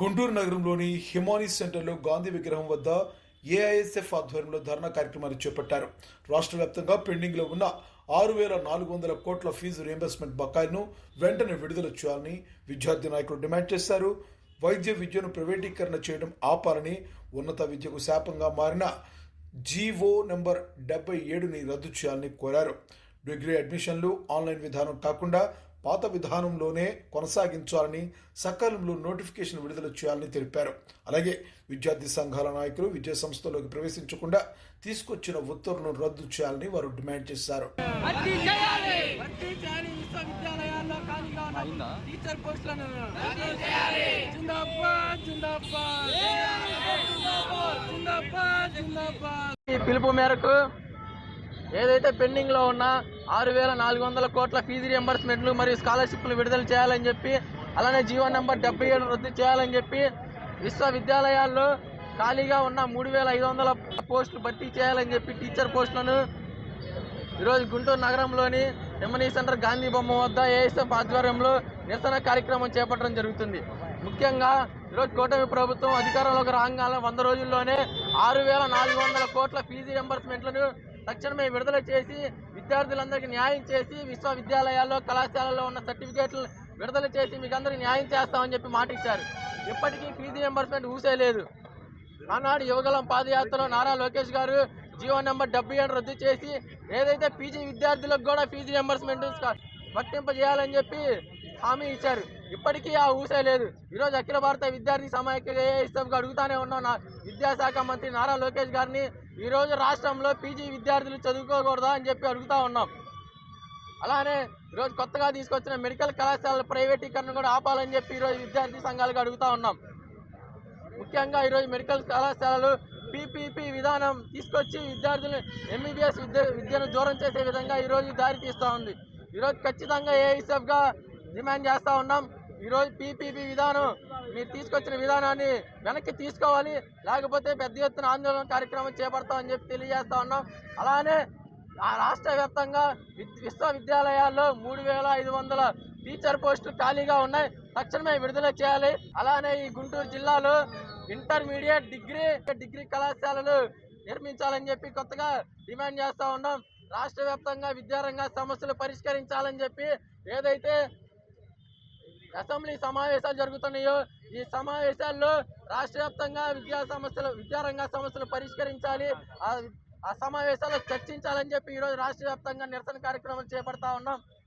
గుంటూరు నగరంలోని హిమానీ సెంటర్లో గాంధీ విగ్రహం వద్ద ఏఐఎస్ఎఫ్ ఆధ్వర్యంలో ధర్నా కార్యక్రమాన్ని చేపట్టారు. రాష్ట్ర వ్యాప్తంగా పెండింగ్లో ఉన్న ఆరు వేల నాలుగు వందల కోట్ల ఫీజు రియంబర్స్మెంట్ బకాయిను వెంటనే విడుదల చేయాలని విద్యార్థి నాయకులు డిమాండ్ చేశారు. వైద్య విద్యను ప్రైవేటీకరణ చేయడం ఆపాలని ఉన్నత విద్యకు శాపంగా మారిన జీవో నెంబర్ డెబ్బై ఏడుని రద్దు చేయాలని కోరారు. డిగ్రీ అడ్మిషన్లు ఆన్లైన్ విధానం కాకుండా పాత విధానంలోనే కొనసాగించాలని సకాలంలో నోటిఫికేషన్ విడుదల చేయాలని తెలిపారు. అలాగే విద్యార్థి సంఘాల నాయకులు విద్యా సంస్థలోకి ప్రవేశించకుండా తీసుకొచ్చిన ఉత్తర్వులను రద్దు చేయాలని వారు డిమాండ్ చేశారు. టీచర్ పోస్టులను. పిలుపు మేరకు ఏదైతే పెండింగ్లో ఉన్న ఆరు వేల నాలుగు వందల కోట్ల ఫీజు రియంబర్స్మెంట్లు మరియు స్కాలర్షిప్లు విడుదల చేయాలని చెప్పి అలానే జీవో నెంబర్ డెబ్బై ఏడు రద్దు చేయాలని చెప్పి విశ్వవిద్యాలయాల్లో ఖాళీగా ఉన్న మూడు వేల ఐదు వందల పోస్టులు భర్తీ చేయాలని చెప్పి టీచర్ పోస్టులను ఈరోజు గుంటూరు నగరంలోని ఎమ్మెనీ సెంటర్ గాంధీ బొమ్మ వద్ద ఏఎస్ఎఫ్ ఆధ్వర్యంలో నిరసన కార్యక్రమం చేపట్టడం జరుగుతుంది. ముఖ్యంగా ఈరోజు కూటమి ప్రభుత్వం అధికారంలోకి రాగానే వంద రోజుల్లోనే ఆరు వేల నాలుగు వందల కోట్ల ఫీజు రియంబర్స్మెంట్లను తక్షణమే విడుదల చేసి విద్యార్థులందరికీ న్యాయం చేసి విశ్వవిద్యాలయాల్లో కళాశాలలో ఉన్న సర్టిఫికేట్లు విడుదల చేసి మీకు అందరికీ న్యాయం చేస్తామని చెప్పి మాట ఇచ్చారు ఇప్పటికీ ఫీజు రియంబర్స్మెంట్ ఊసేయలేదు ఆనాడు యువగలం పాదయాత్రలో నారా లోకేష్ గారు జీవో నెంబర్ డెబ్బై ఏడు రద్దు చేసి ఏదైతే పీజీ విద్యార్థులకు కూడా ఫీజు రియంబర్స్మెంట్ వర్తింపజేయాలని చెప్పి హామీ ఇచ్చారు. ఇప్పటికీ ఆ ఊసే లేదు. ఈరోజు అఖిల భారత విద్యార్థి సమాఖ్య ఏఎస్ఎఫ్గా అడుగుతానే ఉన్నాం నా విద్యాశాఖ మంత్రి నారా లోకేష్ గారిని. ఈరోజు రాష్ట్రంలో పీజీ విద్యార్థులు చదువుకోకూడదా అని చెప్పి అడుగుతా ఉన్నాం. అలానే ఈరోజు కొత్తగా తీసుకొచ్చిన మెడికల్ కళాశాలల ప్రైవేటీకరణ కూడా ఆపాలని చెప్పి ఈరోజు విద్యార్థి సంఘాలకు అడుగుతా ఉన్నాం. ముఖ్యంగా ఈరోజు మెడికల్ కళాశాలలు పీపీపీ విధానం తీసుకొచ్చి విద్యార్థులు ఎంబీబీఎస్ విద్య విద్యను దూరం చేసే విధంగా ఈరోజు దారి తీస్తూ ఉంది. ఈరోజు ఖచ్చితంగా ఏఐసెఫ్గా డిమాండ్ చేస్తూ ఉన్నాం. ఈరోజు పీపీపీ విధానం మీరు తీసుకొచ్చిన విధానాన్ని వెనక్కి తీసుకోవాలి. లేకపోతే పెద్ద ఎత్తున ఆందోళన కార్యక్రమం చేపడతామని చెప్పి తెలియజేస్తా ఉన్నాం. అలానే ఆ రాష్ట్ర వ్యాప్తంగా విద్- విశ్వవిద్యాలయాల్లో మూడు వేల ఐదు వందల టీచర్ పోస్టులు ఖాళీగా ఉన్నాయి. తక్షణమే విడుదల చేయాలి. అలానే ఈ గుంటూరు జిల్లాలో ఇంటర్మీడియట్ డిగ్రీ డిగ్రీ కళాశాలలు నిర్మించాలని చెప్పి కొత్తగా డిమాండ్ చేస్తూ ఉన్నాం. రాష్ట్ర వ్యాప్తంగా విద్యారంగ సమస్యలు పరిష్కరించాలని చెప్పి ఏదైతే అసెంబ్లీ సమావేశాలు జరుగుతున్నాయో ఈ సమావేశాల్లో రాష్ట్ర వ్యాప్తంగా విద్యా సమస్యలు విద్యారంగ సమస్యలు పరిష్కరించాలి. ఆ సమావేశాల్లో చర్చించాలని చెప్పి ఈరోజు రాష్ట్ర వ్యాప్తంగా నిరసన కార్యక్రమం చేపడతా ఉన్నాం.